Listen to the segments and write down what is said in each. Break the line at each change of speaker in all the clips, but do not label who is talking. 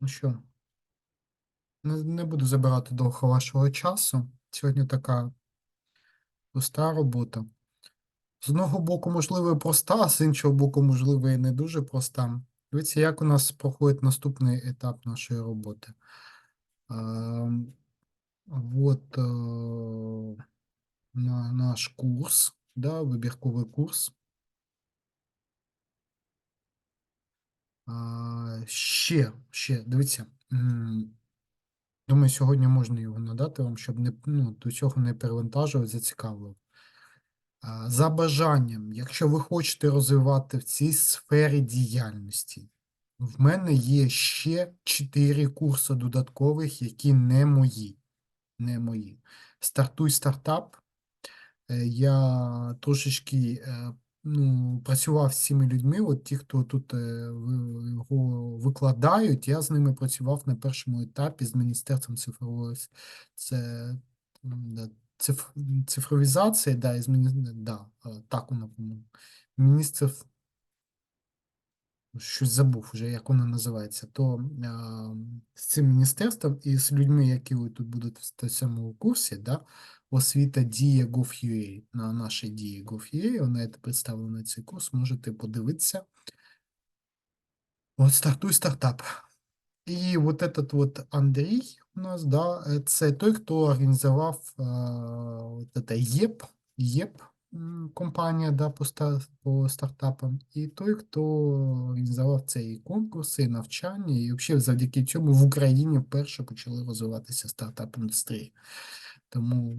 Ну що, не, буду забирати довго вашого часу. Сьогодні така пуста робота. З одного боку, можливо, і проста, а з іншого боку, можливо, і не дуже проста. Дивіться, як у нас проходить наступний етап нашої роботи. Ем, От е, на, наш курс, да, вибірковий курс. Ще, ще, дивіться. Думаю, сьогодні можна його надати вам, щоб не, ну, до цього не перевантажувати, зацікавило. А, За бажанням, якщо ви хочете розвивати в цій сфері діяльності, в мене є ще 4 курси додаткових, які не мої. Не мої. Стартуй стартап. Е, Я трошечки е, ну, працював з цими людьми, от ті, хто тут е, його викладають, я з ними працював на першому етапі з Міністерством цифрової це, циф, цифровізації, да, із да, е, так воно, по-моєму. Міністерство щось забув вже, як воно називається, то а, з цим міністерством і з людьми, які тут будуть в цьому курсі, да, освіта дія Gov.ua, на нашій дії Gov.ua, вона це представлена цей курс, можете подивитися. От стартуй стартап. І от этот вот Андрій у нас, да, е, це той, хто організував а, от ЄП, ЄП компанія, да, по, ста- по стартапам, і той, хто організував цей конкурс, і навчання, і взагалі завдяки цьому в Україні вперше почали розвиватися стартап-індустрії. Тому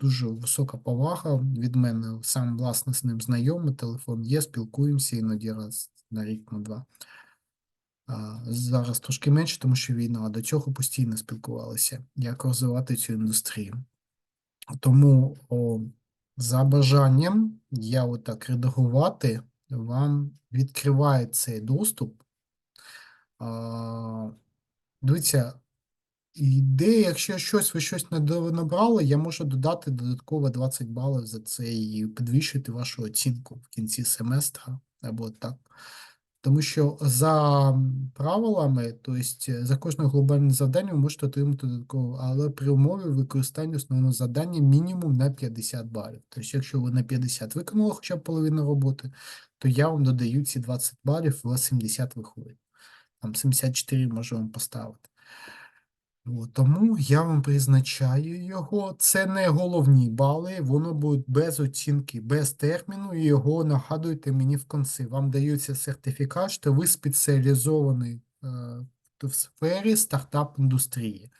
дуже висока повага від мене. Сам власне з ним знайомий, телефон є, спілкуємося іноді раз на рік, на два. Зараз трошки менше, тому що війна, а до цього постійно спілкувалися, як розвивати цю індустрію. Тому о, за бажанням я отак редагувати вам відкриває цей доступ. А, Дивіться, ідея, якщо щось ви щось не набрали, я можу додати додатково 20 балів за це і підвищити вашу оцінку в кінці семестра або так. Тому що за правилами, тобто за кожне глобальне завдання ви можете отримати додатково, але при умові використання основного завдання мінімум на 50 балів. Тобто, якщо ви на 50 виконали хоча б половину роботи, то я вам додаю ці 20 балів, у вас 70 виходить. Там 74 можу вам поставити. От, тому я вам призначаю його. Це не головні бали, воно буде без оцінки, без терміну, і його нагадуйте мені в кінці. Вам дається сертифікат, що ви спеціалізований е, в сфері стартап-індустрії.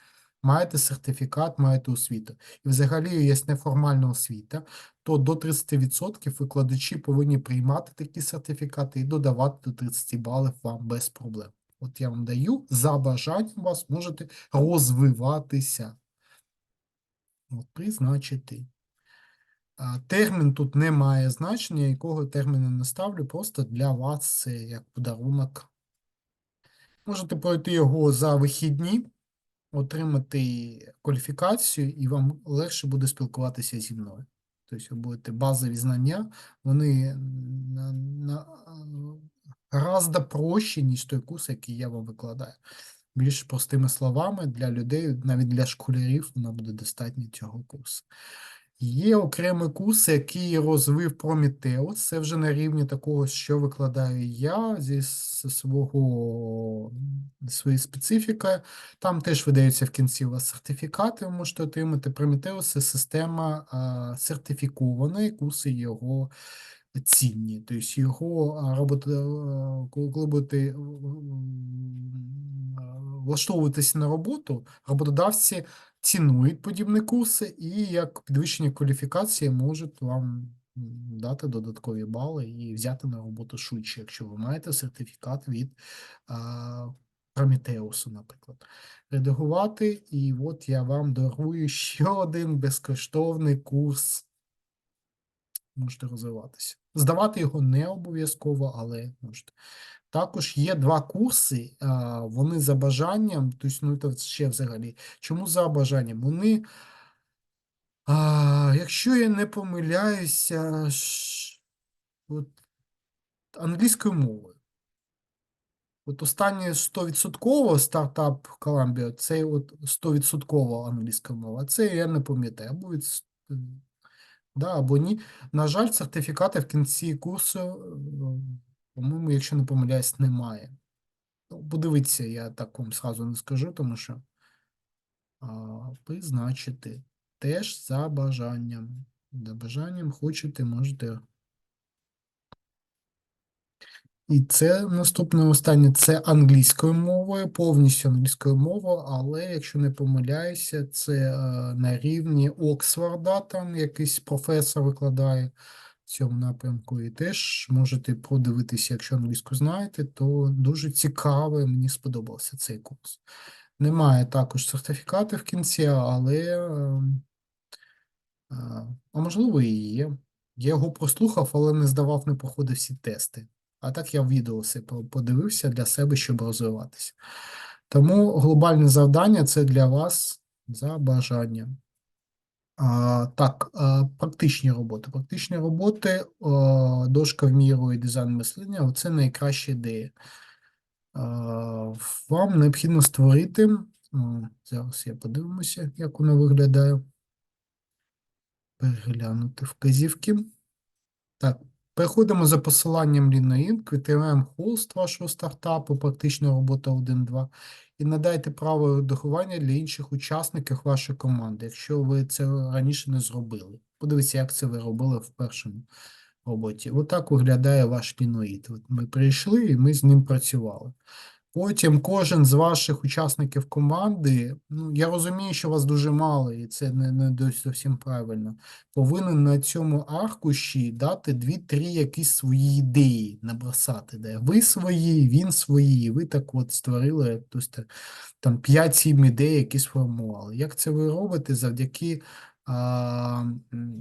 Маєте сертифікат, маєте освіту. І взагалі є неформальна освіта, то до 30% викладачі повинні приймати такі сертифікати і додавати до 30 балів вам без проблем. От я вам даю, за бажанням вас можете розвиватися. От, призначити. Термін тут не має значення, якого терміну не ставлю, просто для вас це як подарунок. Можете пройти його за вихідні, отримати кваліфікацію, і вам легше буде спілкуватися зі мною. Тобто ви будете базові знання, вони на, на, гораздо проще, ніж той курс, який я вам викладаю. Більш простими словами, для людей, навіть для школярів, воно буде достатньо цього курсу. Є окремий курс, який розвив Prometheus. Це вже на рівні такого, що викладаю я зі свого своєї специфіки. Там теж видаються в кінці у вас сертифікати, ви можете отримати. Prometheus – це система а, сертифікована, курси його цінні. Тобто його робота, коли коли будете влаштовуватися на роботу, роботодавці цінують подібні курси і як підвищення кваліфікації можуть вам дати додаткові бали і взяти на роботу швидше, якщо ви маєте сертифікат від Прометеусу, наприклад. Редагувати, і от я вам дарую ще один безкоштовний курс. Можете розвиватися. Здавати його не обов'язково, але можете. Також є два курси, вони за бажанням, тобто, ну, це ще взагалі. Чому за бажанням? Вони, а, якщо я не помиляюся, от, англійською мовою. От останнє 100% стартап Columbia, це от 100% англійська мова. Це я не пам'ятаю. Або від да, або ні. На жаль, сертифікати в кінці курсу, е, по-моєму, якщо не помиляюсь, немає. Ну, подивіться, я так вам сразу не скажу, тому що а, призначити теж за бажанням. За бажанням хочете, можете. І це наступне останнє це англійською мовою, повністю англійською мовою, але якщо не помиляюся, це е, на рівні Оксфорда, там якийсь професор викладає в цьому напрямку. І теж можете продивитися, якщо англійську знаєте, то дуже цікавий, мені сподобався цей курс. Немає також сертифікату в кінці, але ем, а, а можливо і є. Я його прослухав, але не здавав, не проходив всі тести. А так я відео подивився для себе, щоб розвиватися. Тому глобальне завдання це для вас за бажанням. А, так, а, практичні роботи. Практичні роботи, а, дошка в міру і дизайн мислення це найкраща ідея. А, Вам необхідно створити. Зараз я подивимося, як воно виглядає переглянути вказівки. Так, переходимо за посиланням LinkedIn, відкриваємо холст вашого стартапу, практична робота 1.2, і надайте право редагування для інших учасників вашої команди, якщо ви це раніше не зробили. Подивіться, як це ви робили в першому роботі. Отак виглядає ваш ліноїд. Ми прийшли і ми з ним працювали. Потім кожен з ваших учасників команди, ну я розумію, що вас дуже мало, і це не, не зовсім правильно. Повинен на цьому аркуші дати дві-три якісь свої ідеї набросати. Де ви свої, він свої, і ви так от створили так, там 5-7 ідей, які сформували. Як це ви робите завдяки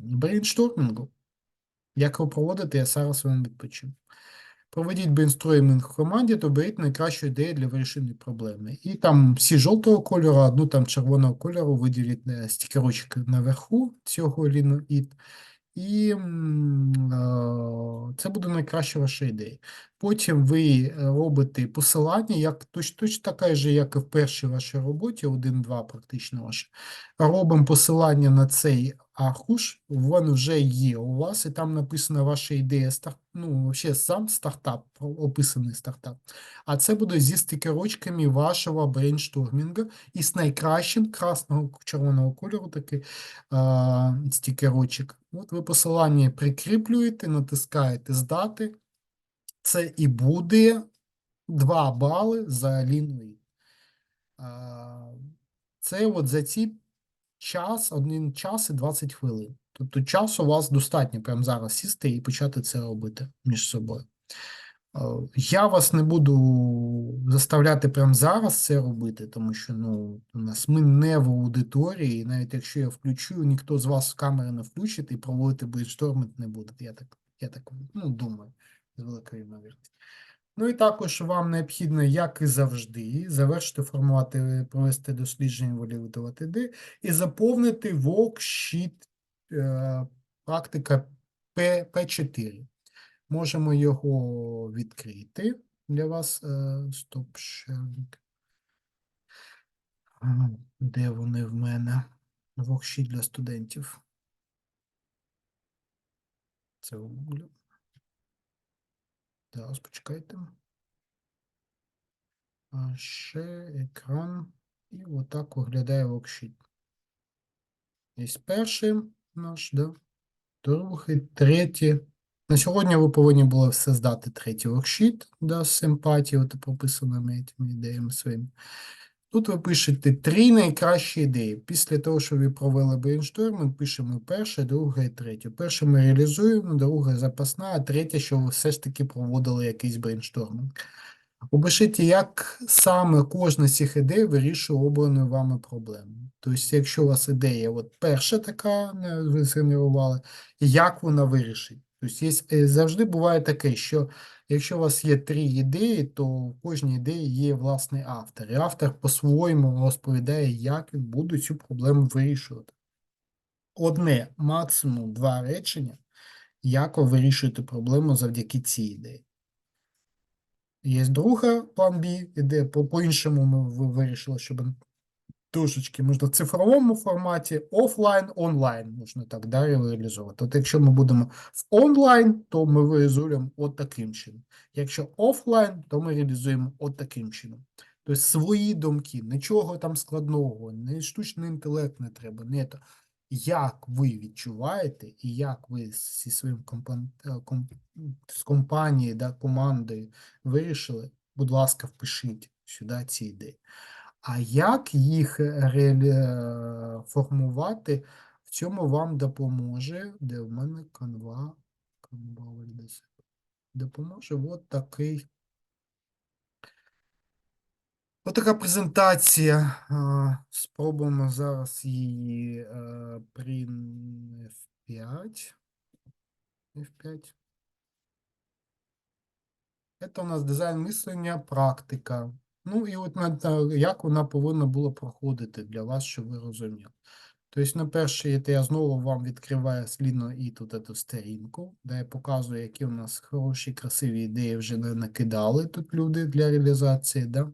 брейнштормінгу? Як ви проводите, я зараз вам відпочину. Проведіть брейнстормінг в команді, то беріть найкращу ідею для вирішення проблеми. І там всі жовтого кольору, одну там червоного кольору виділіть стікерочки наверху цього ліноїд. І це буде найкраща ваша ідея. Потім ви е, робите посилання, як точ, точно така ж, як і в першій вашій роботі, 1-2 практично ваше. Робимо посилання на цей аркуш, він вже є у вас, і там написана ваша ідея, стар- ну, ще сам стартап, описаний стартап. А це буде зі стикерочками вашого брейнштормінга і з найкращим красного червоного кольору такий а, стікерочок. От ви посилання прикріплюєте, натискаєте здати. Це і буде 2 бали за ліною. А, Це от за ці час, один час і 20 хвилин. Тобто часу у вас достатньо прямо зараз сісти і почати це робити між собою. Я вас не буду заставляти прямо зараз це робити, тому що ну, у нас ми не в аудиторії, і навіть якщо я включу, ніхто з вас камери не включить і проводити брейншторминг не буде. Я так, я так ну, думаю, з великою ймовірністю. Ну і також вам необхідно, як і завжди, завершити формувати, провести дослідження, валідувати ідеї і заповнити worksheet е, практика П, П4. Можемо його відкрити для вас. Стоп sharing. Де вони в мене? Worksheet для студентів. Це в Google. Зараз почекайте. А ще екран. І отак виглядає локшіт. Є перший наш, да? другий, третій. На сьогодні ви повинні були все здати третій локшіт, да, з симпатією та прописаними цими ідеями своїми. Тут ви пишете три найкращі ідеї. Після того, що ви провели брейншторминг, пишемо перше, друге і третє. Перше ми реалізуємо, друге запасна, а третє, що ви все ж таки проводили якийсь брейншторминг. Опишіть, як саме кожна з цих ідей вирішує обрану вами проблему. Тобто, якщо у вас ідея, от перша така, ви згенерували, як вона вирішить. Тобто, завжди буває таке, що якщо у вас є три ідеї, то в кожній ідеї є власний автор. І автор по-своєму розповідає, як він буде цю проблему вирішувати. Одне, максимум два речення, як ви вирішуєте проблему завдяки цій ідеї. Є друга план Б, іде по- по-іншому ми вирішили, щоб трошечки можна в цифровому форматі, офлайн, онлайн можна так далі реалізовувати. От якщо ми будемо в онлайн, то ми реалізуємо от таким чином. Якщо офлайн, то ми реалізуємо от таким чином. Тобто свої думки, нічого там складного, не штучний інтелект не треба, не то. Як ви відчуваєте і як ви зі своїм компан... е, компанією, да, командою вирішили, будь ласка, впишіть сюди ці ідеї. А як їх реалі... е, формувати, в цьому вам допоможе, де в мене канва, канва. Допоможе от такий. От така презентація. Спробуємо зараз її е, при F5. F5. Це у нас дизайн мислення, практика. Ну і от на- як вона повинна була проходити для вас, щоб ви розуміли. Тобто, на перший, я знову вам відкриваю слідно і тут цю сторінку, де я показую, які у нас хороші, красиві ідеї вже на- накидали тут люди для реалізації, да?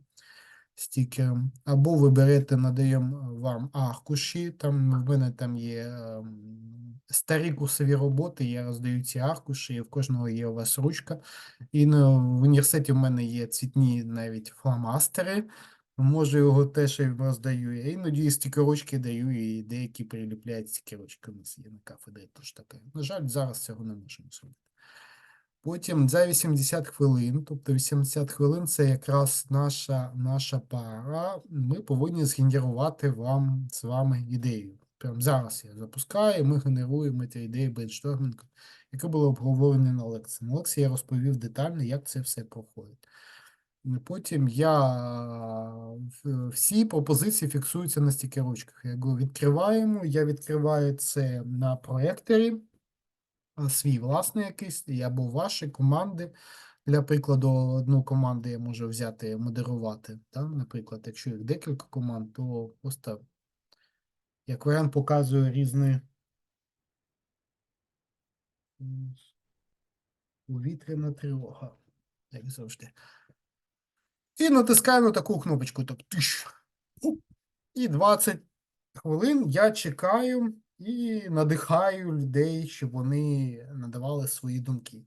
Стікером. Або ви берете, надаємо вам аркуші, там в мене там є ем, старі курсові роботи, я роздаю ці аркуші, і в кожного є у вас ручка. І на, в університеті в мене є цвітні навіть фломастери. Можу його теж роздаю. Я іноді стікерочки даю, і деякі приліпляють стікерочки. У нас є на кафедрі теж таке. На жаль, зараз цього не можемо зробити. Потім за 80 хвилин, тобто 80 хвилин це якраз наша, наша пара. Ми повинні згенерувати вам з вами ідею. Прямо зараз я запускаю, ми генеруємо ці ідеї брейнштормінг, яке було обговорено на лекції. На лекції я розповів детально, як це все проходить. Потім я всі пропозиції фіксуються на стікерочках. Я говорю, відкриваємо, я відкриваю це на проекторі свій власний якийсь, або ваші команди. Для прикладу, одну команду я можу взяти, модерувати. Та? Наприклад, якщо їх декілька команд, то просто як варіант показую різні м, повітряна тривога, як завжди. І натискаю на таку кнопочку, тобто І 20 хвилин я чекаю і надихаю людей, щоб вони надавали свої думки.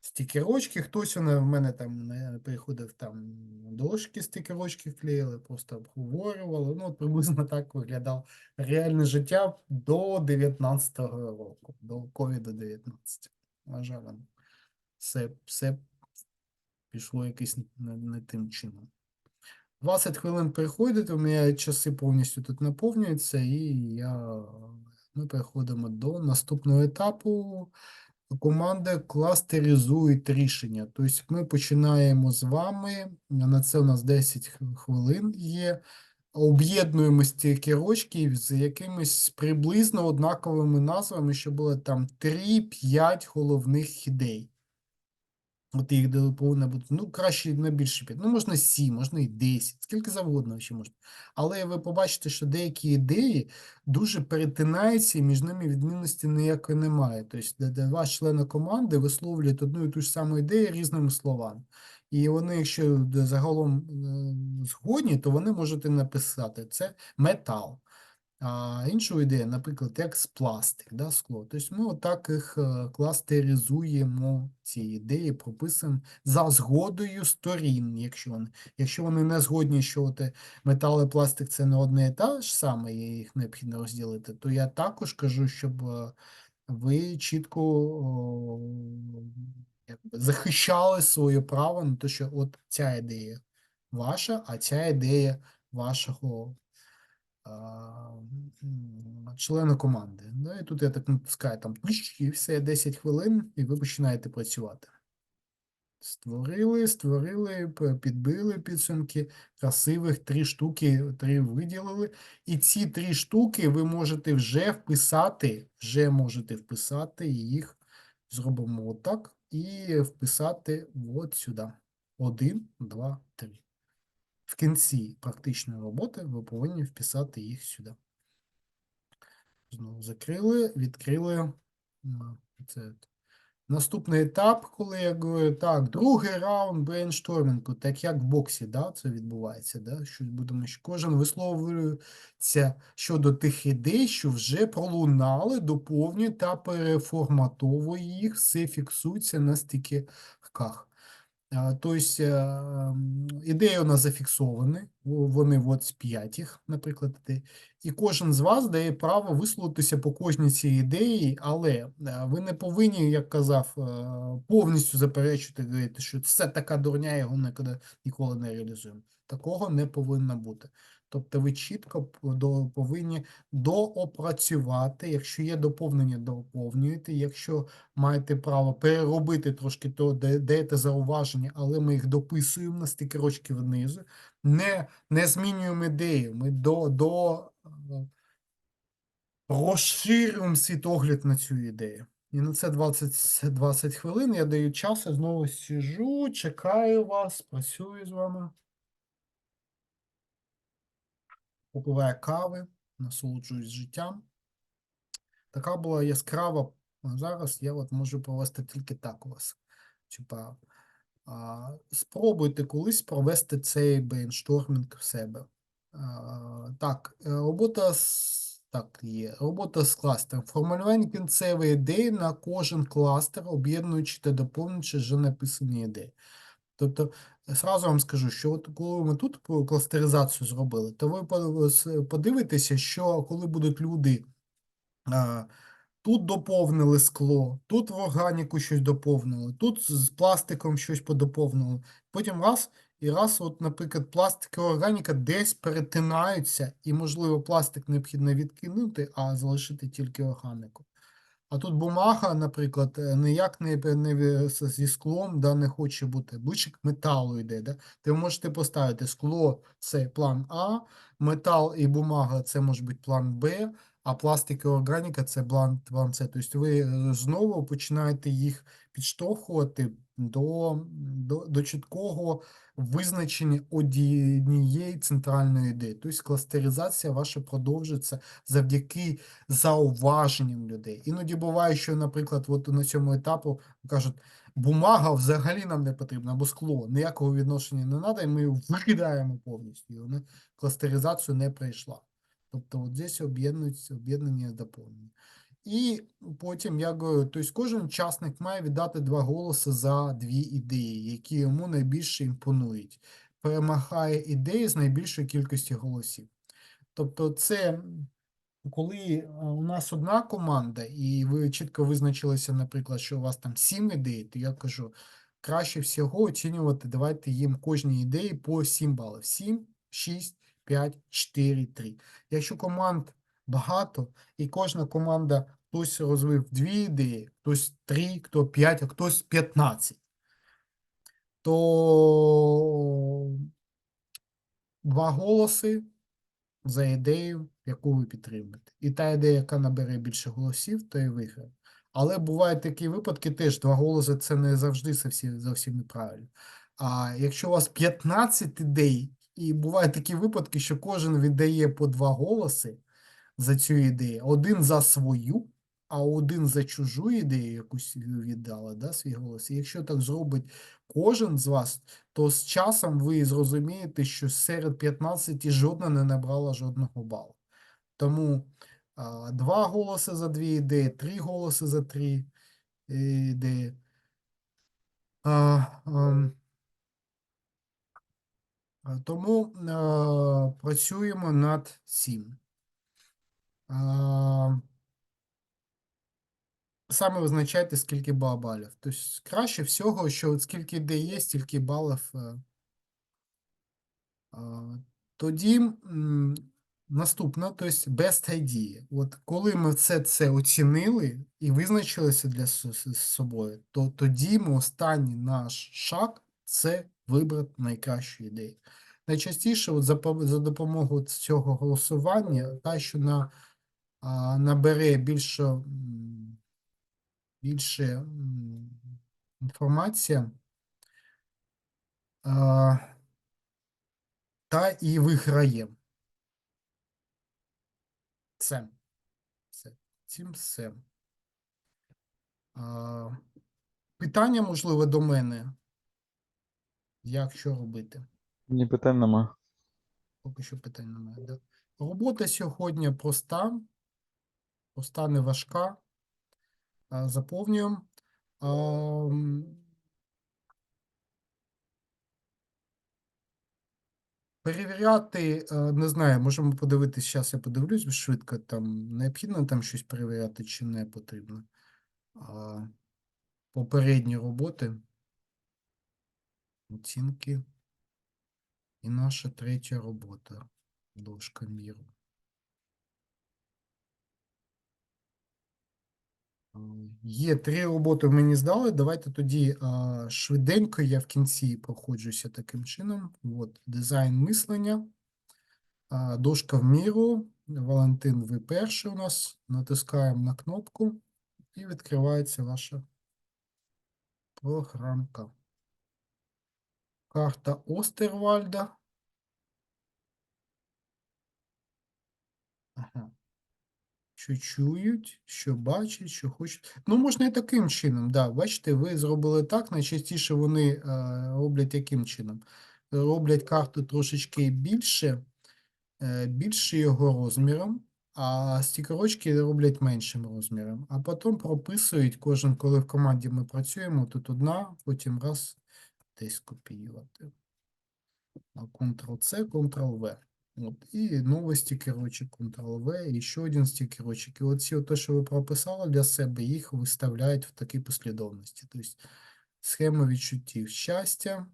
Стікерочки, хтось в мене там не приходив там дошки стікерочки вклеїли, просто обговорювали. Ну, от приблизно так виглядав реальне життя до 19-го року, до COVID-19. На жаль, все, все пішло якось не, не тим чином. 20 хвилин приходить, у мене часи повністю тут наповнюються, і я, ми переходимо до наступного етапу. Команди кластеризують рішення. Тобто ми починаємо з вами, на це у нас 10 хвилин є. Об'єднуємо керочки з якимись приблизно однаковими назвами, що було там 3-5 головних ідей. От їх де повинно бути, ну, краще не більше 5. Ну, можна 7, можна і 10, скільки завгодно ще можна. Але ви побачите, що деякі ідеї дуже перетинаються, і між ними відмінності ніякої немає. Тобто, два члени команди висловлюють одну і ту ж саму ідею різними словами. І вони, якщо загалом е, згодні, то вони можуть і написати це метал. А іншу ідею, наприклад, як з пластик, да, скло. Тобто ми отак їх е, кластеризуємо, ці ідеї, прописуємо за згодою сторін, якщо вони, якщо вони не згодні, що от е, метал і пластик це не одне і те ж саме, і їх необхідно розділити, то я також кажу, щоб е, ви чітко захищали своє право на те, що от ця ідея ваша, а ця ідея вашого члена команди. Ну, і тут я так натискаю там і все 10 хвилин, і ви починаєте працювати. Створили, створили, підбили підсумки, красивих три штуки, три виділили. І ці три штуки ви можете вже вписати, вже можете вписати їх, зробимо отак, і вписати от сюди. Один, два, три. В кінці практичної роботи ви повинні вписати їх сюди. Знову закрили, відкрили. Це Наступний етап, коли я говорю, так, другий раунд брейнштормінгу, так як в боксі, да, це відбувається, да, що будемо, що кожен висловлюється щодо тих ідей, що вже пролунали, доповнює та переформатовує їх, все фіксується на стикерках. А, Тобто ідеї у нас зафіксовані, вони от з п'ять їх, наприклад, ідеї. І кожен з вас дає право висловитися по кожній цій ідеї, але е, ви не повинні, як казав, е, повністю заперечувати, говорити, що це така дурня, його ніколи не реалізуємо. Такого не повинно бути. Тобто ви чітко повинні доопрацювати, якщо є доповнення, доповнюєте, якщо маєте право переробити трошки, то да- даєте зауваження, але ми їх дописуємо на стикерочки внизу, не, не змінюємо ідею, ми до, до е, розширюємо світогляд на цю ідею. І на це 20, 20 хвилин я даю час, я знову сижу, чекаю вас, працюю з вами. Попиваю кави, насолоджуюсь життям. Така була яскрава. Зараз я от можу провести тільки так у вас. Типа, а, спробуйте колись провести цей брейнштормінг в себе. А, так, е, робота з так є. Робота з кластером. Формулювання кінцевої ідеї на кожен кластер, об'єднуючи та доповнюючи вже написані ідеї. Тобто, зразу вам скажу, що от коли ми тут кластеризацію зробили, то ви подивитеся, що коли будуть люди тут доповнили скло, тут в органіку щось доповнили, тут з пластиком щось подоповнили. Потім раз і раз, от, наприклад, пластик і органіка десь перетинаються, і, можливо, пластик необхідно відкинути, а залишити тільки органіку. А тут бумага, наприклад, е, ніяк не, не зі склом да, не хоче бути. Ближче к металу йде. Да? Ти можете поставити скло це план А, метал і бумага це може бути план Б, а пластик і органіка це план С. Тобто ви е, знову починаєте їх підштовхувати до, до, до чіткого визначення однієї центральної ідеї. Тобто кластеризація ваша продовжується завдяки зауваженням людей. Іноді буває, що, наприклад, от на цьому етапу кажуть, бумага взагалі нам не потрібна, або скло, ніякого відношення не треба, і ми викидаємо повністю. І вона кластеризацію не пройшла. Тобто, от здесь об'єднуються об'єднання доповнення. І потім я говорю, тобто кожен учасник має віддати два голоси за дві ідеї, які йому найбільше імпонують. Перемагає ідеї з найбільшою кількістю голосів. Тобто, це коли е, у нас одна команда, і ви чітко визначилися, наприклад, що у вас там сім ідей, то я кажу, краще всього оцінювати, давайте їм кожній ідеї по 7 балів. 7, 6, 5, 4, 3. Якщо команд багато, і кожна команда хтось розвив дві ідеї, хтось 3, хто 5, а хтось 15, то два голоси за ідею, яку ви підтримуєте. І та ідея, яка набере більше голосів, то і виграє. Але бувають такі випадки, теж два голоси це не завжди зовсім, неправильно. А якщо у вас 15 ідей, і бувають такі випадки, що кожен віддає по два голоси за цю ідею, один за свою, а один за чужу ідею, якусь віддала, да, свій голос. І якщо так зробить кожен з вас, то з часом ви зрозумієте, що серед 15 жодна не набрала жодного балу. Тому а, два голоси за дві ідеї, три голоси за три е, ідеї. А, а, тому а, працюємо над цим. А, саме визначайте, скільки ба- балів. Тобто краще всього, що от скільки ідей є, стільки балів. е, Тоді м, наступна, тобто best idea. От коли ми все це оцінили і визначилися для з собою, то тоді ми останній наш шаг це вибрати найкращу ідею. Найчастіше от за, за допомогою цього голосування, та, що на, а, набере більше, більше інформація, а, та і виграє. Це. Все. Цим все. Питання, можливо, до мене. Як що робити?
Ні, питань нема.
Поки що питань немає. Да? Робота сьогодні проста, проста, не важка. Заповнюємо. Перевіряти, е, не знаю, можемо подивитися, зараз я подивлюсь швидко, там необхідно там щось перевіряти чи не потрібно. Попередні роботи, оцінки. І наша третя робота. Дошка міру. Є три роботи мені здали. Давайте тоді швиденько я в кінці проходжуся таким чином. От, дизайн мислення. Дошка в міру. Валентин, ви перший у нас. Натискаємо на кнопку і відкривається ваша програмка. Карта Остервальда. Ага. Що чують, що бачать, що хочуть. Ну, можна і таким чином, да. Бачите, ви зробили так, найчастіше вони е, роблять яким чином? Роблять карту трошечки більше, е, більше його розміром, а стікерочки роблять меншим розміром. А потім прописують кожен, коли в команді ми працюємо, тут одна, потім раз десь копіювати. Ctrl-C, Ctrl-V. І новий стікерочок Ctrl-V, і ще один стікерочок. І оці, те, що ви прописали для себе, їх виставляють в такій послідовності. Тобто схема відчуттів щастя.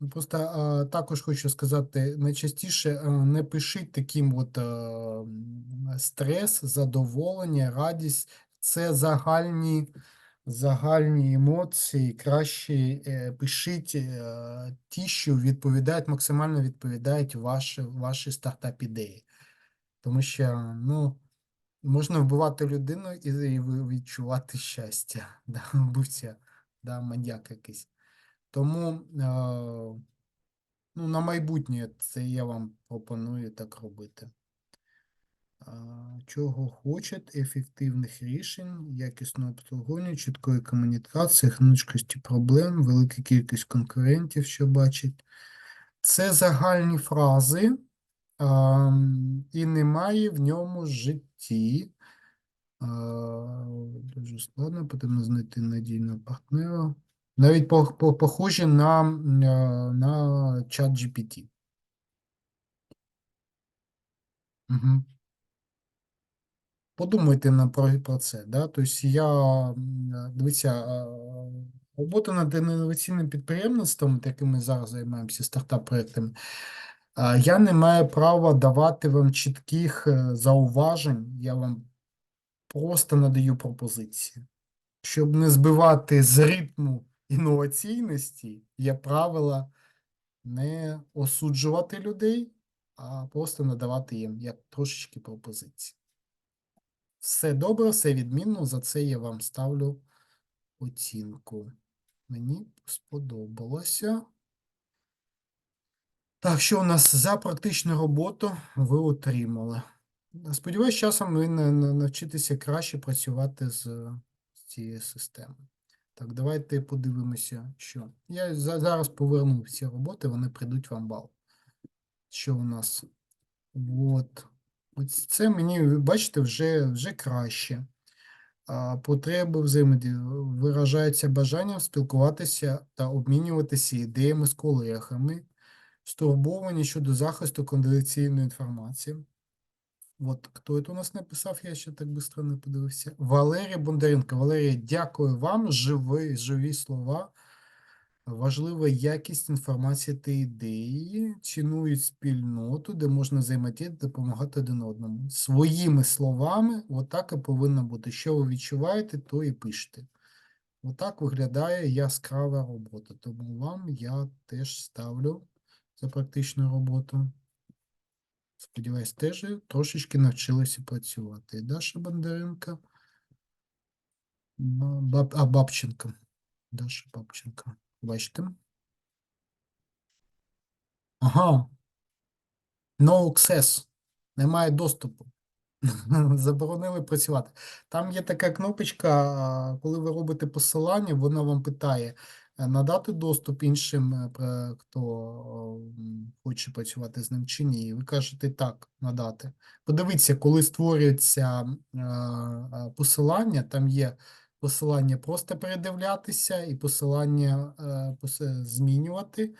Ну, Просто а, також хочу сказати, найчастіше а, не пишіть таким от а, стрес, задоволення, радість. Це загальні, загальні емоції. Краще е, пишіть е, ті, що відповідають, максимально відповідають ваші, ваші стартап-ідеї. Тому що, ну, можна вбивати людину і, відчувати щастя, да, вбивця, да, маньяк якийсь. Тому е, ну, на майбутнє це я вам пропоную так робити. Чого хочуть ефективних рішень, якісного обслуговування, чіткої комунікації, гнучкості проблем, велика кількість конкурентів, що бачить. Це загальні фрази, і немає в ньому житті. Дуже складно, потрібно знайти надійного партнера. Навіть по, по, похожі на, на чат GPT. Угу. Подумайте на про, це. Да? Тобто я, дивіться, робота над інноваційним підприємництвом, яким ми зараз займаємося стартап-проектами, я не маю права давати вам чітких е, зауважень, я вам просто надаю пропозиції. Щоб не збивати з ритму інноваційності, є правила не осуджувати людей, а просто надавати їм як трошечки пропозиції. Все добре, все відмінно, за це я вам ставлю оцінку. Мені сподобалося. Так, що у нас за практичну роботу ви отримали? Сподіваюсь, часом ви на- на- навчитеся краще працювати з, цією системою. Так, давайте подивимося, що. Я за- зараз поверну всі роботи, вони прийдуть вам бал. Що у нас? От. Це мені, бачите, вже, вже краще. Потреби взаємодії виражаються бажанням спілкуватися та обмінюватися ідеями з колегами, стурбовані щодо захисту конфіденційної інформації. От хто це у нас написав, я ще так швидко не подивився. Валерія Бондаренко. Валерія, дякую вам. Живі, живі слова. Важлива якість інформації та ідеї. Цінують спільноту, де можна взаємодіяти, допомагати один одному. Своїми словами, отак і повинно бути. Що ви відчуваєте, то і пишете. Отак виглядає яскрава робота. Тому вам я теж ставлю за практичну роботу. Сподіваюсь, теж трошечки навчилися працювати. Даша Бондаренко. А Бабченко. Даша Бабченко. Бачите? Ага. No access. Немає доступу. Заборонили працювати. Там є така кнопочка, коли ви робите посилання, вона вам питає е, надати доступ іншим, е, хто хоче працювати з ним чи ні. Ви кажете так, надати. Подивіться, коли створюється посилання, там є посилання просто передивлятися і посилання е, змінювати.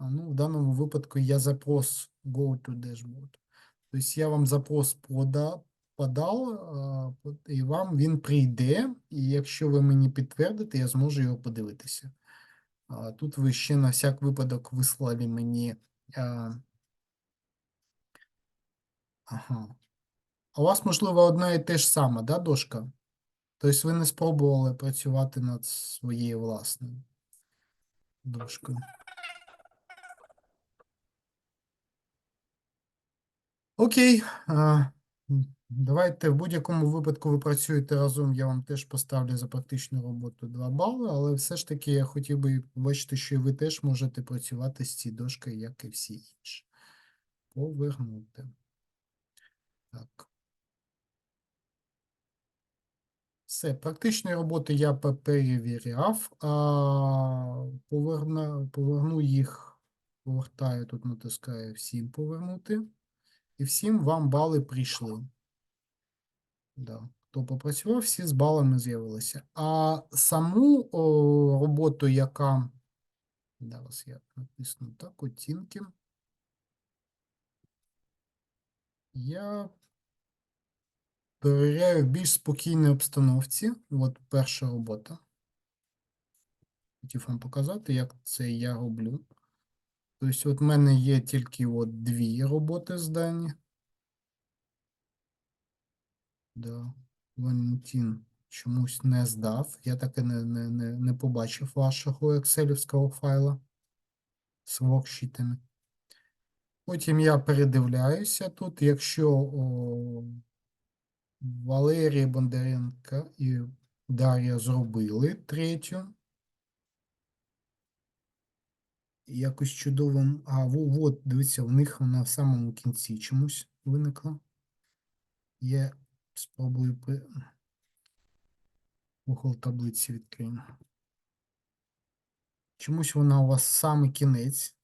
Ну, в даному випадку я запрос go to dashboard. Тобто я вам запрос пода, подав, і вам він прийде, і якщо ви мені підтвердите, я зможу його подивитися. Тут ви ще на всяк випадок вислали мені. Ага. У вас, можливо, одна і те ж саме, да, дошка? Тобто ви не спробували працювати над своєю власною дошкою. Окей. Давайте в будь-якому випадку ви працюєте разом, я вам теж поставлю за практичну роботу 2 бали, але все ж таки я хотів би побачити, що ви теж можете працювати з цією дошкою, як і всі інші. Повернути. Так. Все, практичні роботи я перевіряв. А, поверну, поверну їх, повертаю, тут натискаю всім повернути. І всім вам бали прийшли. Да. Хто попрацював, всі з балами з'явилися. А саму о, роботу, яка. Зараз я натисну так, оцінки. Я перевіряю в більш спокійній обстановці. От перша робота. Хотів вам показати, як це я роблю. Тобто, от в мене є тільки от дві роботи здані. Да. Валентин чомусь не здав. Я так і не, не, не, не побачив вашого екселівського файла з воркшітами. Потім я передивляюся тут, якщо о, Валерій Бондаренко і Дар'я зробили третю. Якось чудовим. А, от, дивіться, в них вона в самому кінці чомусь виникла. Я спробую. Google таблиці відкриємо. Чомусь вона у вас саме кінець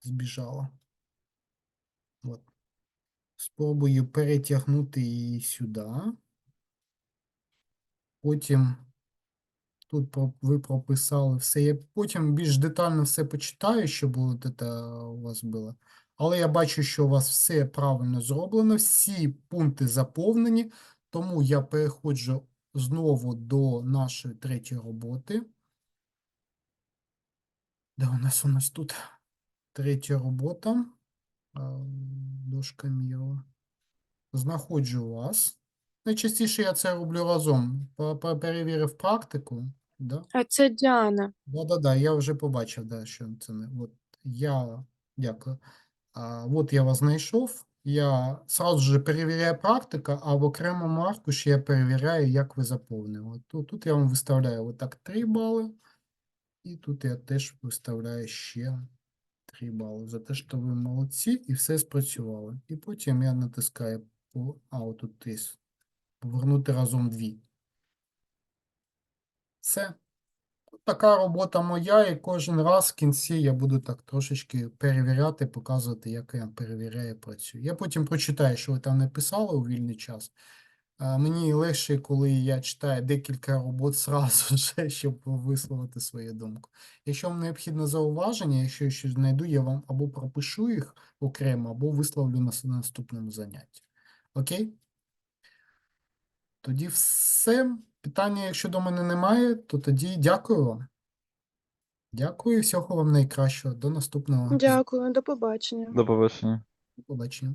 збіжала. От. Спробую перетягнути її сюди. Потім тут ви прописали все. Я потім більш детально все почитаю, щоб от це у вас було. Але я бачу, що у вас все правильно зроблено, всі пункти заповнені, тому я переходжу знову до нашої третьої роботи. Де у нас у нас тут третя робота. Дошка Міро. Знаходжу вас. Найчастіше я це роблю разом. Перевірив практику. Да?
А це Діана.
Да-да-да, я вже побачив, да, що це не. От я дякую. А, от я вас знайшов. Я сразу же перевіряю практика, а в окремому аркуші я перевіряю, як ви заповнили. Тут, тут я вам виставляю отак 3 бали, і тут я теж виставляю ще 3 бали за те, що ви молодці і все спрацювало. І потім я натискаю по. А, отут є. Повернути разом дві. Все. Така робота моя, і кожен раз в кінці я буду так трошечки перевіряти, показувати, як я перевіряю, працюю. Я потім прочитаю, що ви там написали у вільний час. Мені легше, коли я читаю декілька робот зразу же, щоб висловити свою думку. Якщо вам необхідне зауваження, якщо я щось знайду, я вам або пропишу їх окремо, або висловлю на наступному занятті. Окей? Тоді все. Питання, якщо до мене немає, то тоді дякую вам. Дякую, всього вам найкращого. До наступного.
Дякую, до побачення.
До побачення.
Побачення.